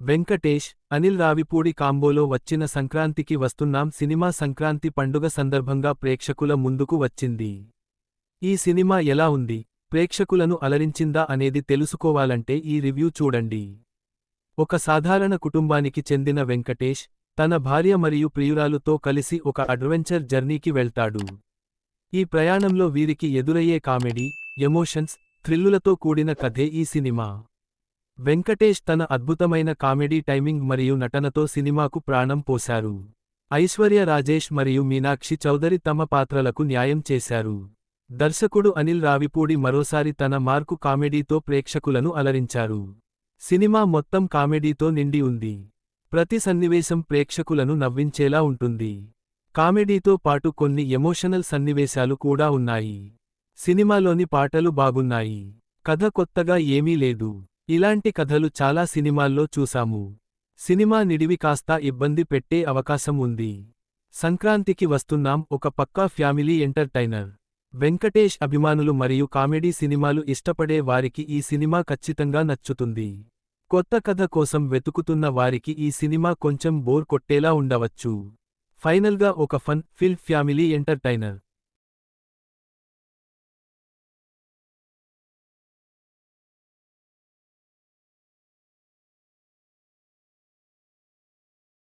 వెంకటేష్ అనిల్ రావిపూడి కాంబోలో వచ్చిన సంక్రాంతికి వస్తున్నాం సినిమా సంక్రాంతి పండుగ సందర్భంగా ప్రేక్షకుల ముందుకు వచ్చింది. ఈ సినిమా ఎలా ఉంది? ప్రేక్షకులను అలరించిందా అనేది తెలుసుకోవాలంటే ఈ రివ్యూ చూడండి. ఒక సాధారణ కుటుంబానికి చెందిన వెంకటేష్ తన భార్య మరియు ప్రియురాలుతో కలిసి ఒక అడ్వెంచర్ జర్నీకి వెళ్తాడు. ఈ ప్రయాణంలో వీరికి ఎదురయ్యే కామెడీ ఎమోషన్స్ థ్రిల్లులతో కూడిన కథే ఈ సినిమా. వెంకటేష్ తన అద్భుతమైన కామెడీ టైమింగ్ మరియు నటనతో సినిమాకు ప్రాణం పోశారు. ఐశ్వర్య రాజేష్ మరియు మీనాక్షి చౌదరి తమ పాత్రలకు న్యాయం చేశారు. దర్శకుడు అనిల్ రావిపూడి మరోసారి తన మార్కు కామెడీతో ప్రేక్షకులను అలరించారు. సినిమా మొత్తం కామెడీతో నిండి ఉంది. ప్రతి సన్నివేశం ప్రేక్షకులను నవ్వించేలా ఉంటుంది. కామెడీతో పాటు కొన్ని ఎమోషనల్ సన్నివేశాలు కూడా ఉన్నాయి. సినిమాలోని పాటలు బాగున్నాయి. కథ కొత్తగా ఏమీ లేదు. ఇలాంటి కథలు చాలా సినిమాల్లో చూశాము. సినిమా నిడివి కాస్త ఇబ్బంది పెట్టే అవకాశం ఉంది. సంక్రాంతికి వస్తున్నాం ఒక పక్కా ఫ్యామిలీ ఎంటర్టైనర్. వెంకటేష్ అభిమానులు మరియు కామెడీ సినిమాలు ఇష్టపడే వారికి ఈ సినిమా ఖచ్చితంగా నచ్చుతుంది. కొత్త కథ కోసం వెతుకుతున్న వారికి ఈ సినిమా కొంచెం బోర్ కొట్టేలా ఉండవచ్చు. ఫైనల్గా ఒక ఫన్ ఫిల్ ఫ్యామిలీ ఎంటర్టైనర్.